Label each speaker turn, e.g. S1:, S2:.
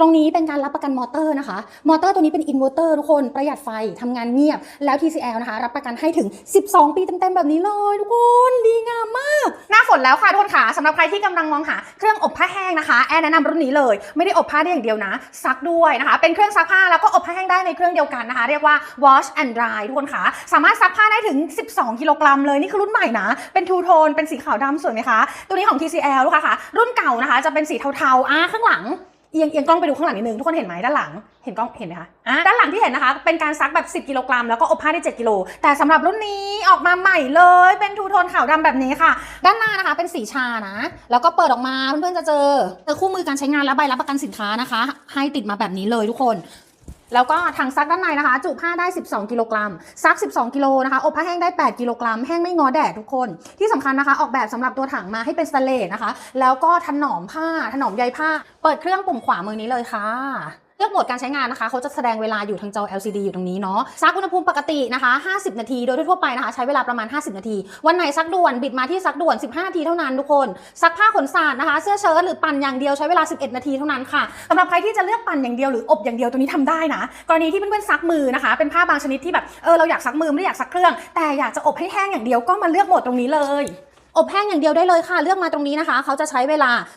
S1: ตรงนี้เป็นการรับประกันมอเตอร์นะคะ มอเตอร์ตัวนี้เป็นอินเวอร์เตอร์ทุกคนประหยัดไฟทำงานเงียบ แล้ว TCL นะคะ รับประกันให้ถึง 12 ปีเต็มๆแบบนี้เลยทุกคนดีงามมาก หน้าฝนแล้วค่ะทุกคนค่ะสำหรับใครที่กำลังมองหาเครื่องอบผ้าแห้งนะคะแอนแนะนำรุ่นนี้เลย ไม่ได้อบผ้าได้อย่างเดียวนะ ซักด้วยนะคะ เป็นเครื่องซักผ้าแล้วก็อบผ้าแห้งได้ในเครื่องเดียวกันนะคะ เรียกว่า wash and dry ทุกคนค่ะสามารถซักผ้าได้ถึง 12 กิโลกรัมเลยนี่คือรุ่นใหม่นะเป็นทูโทนเป็นสีขาวดำสวยไหมคะตัวนี้ของ TCL ลูกค้าค่ะรุ่นเก่านะคะ จะเป็นสีเทาๆอะข้างหลัง เอียงเอียงกล้องไปดูข้างหลังนิดนึงทุกคนเห็นไหมด้านหลังเห็นกล้องเห็นไหมคะอะด้านหลังที่เห็นนะคะ เป็นการซักแบบ 10 กิโลกรัม แล้วก็อบผ้าได้ 7 กิโล แต่สำหรับรุ่นนี้ออกมาใหม่เลย เป็นทูโทนขาวดำแบบนี้ค่ะ ด้านหน้านะคะเป็นสีชานะ แล้วก็เปิดออกมาเพื่อนๆจะเจอเจอคู่มือการใช้งานและใบรับประกันสินค้านะคะ ให้ติดมาแบบนี้เลยทุกคน แล้วก็ถังซักด้านในนะคะ จุผ้าได้ 12 กิโลกรัม ซัก 12 กิโลนะคะ อบผ้าแห้งได้ 8 กิโลกรัม แห้งไม่งอแดดทุกคน ที่สำคัญนะคะ ออกแบบสำหรับตัวถังมาให้เป็นสเตนเลสนะคะ แล้วก็ถนอมผ้า ถนอมใยผ้า เปิดเครื่องปุ่มขวามือนี้เลยค่ะ เลือกโหมดการใช้งานนะคะเขาจะแสดงเวลาอยู่ทางจอ LCD อยู่ตรงนี้เนาะซักอุณหภูมิปกตินะคะ 50 นาที โดยทั่วไปนะคะใช้เวลาประมาณ 50 นาที วันไหนซักด่วนบิดมาที่ซักด่วน 15 นาทีเท่านั้นทุกคน ซักผ้าขนสาดนะคะ เสื้อเชิ้ตหรือปั่นอย่างเดียวใช้เวลา 11 นาทีเท่านั้นค่ะสำหรับใครที่จะเลือกปั่นอย่างเดียวหรืออบอย่างเดียวตัวนี้ทำได้นะกรณีที่เพื่อนๆซักมือนะคะ เป็นผ้าบางชนิดที่แบบเออเราอยากซักมือไม่ได้อยากซักเครื่อง แต่อยากจะอบให้แห้งอย่างเดียวก็มาเลือกโหมดตรงนี้เลยอบแห้งอย่างเดียวได้เลยค่ะ เลือกมาตรงนี้นะคะ เขาจะใช้เวลา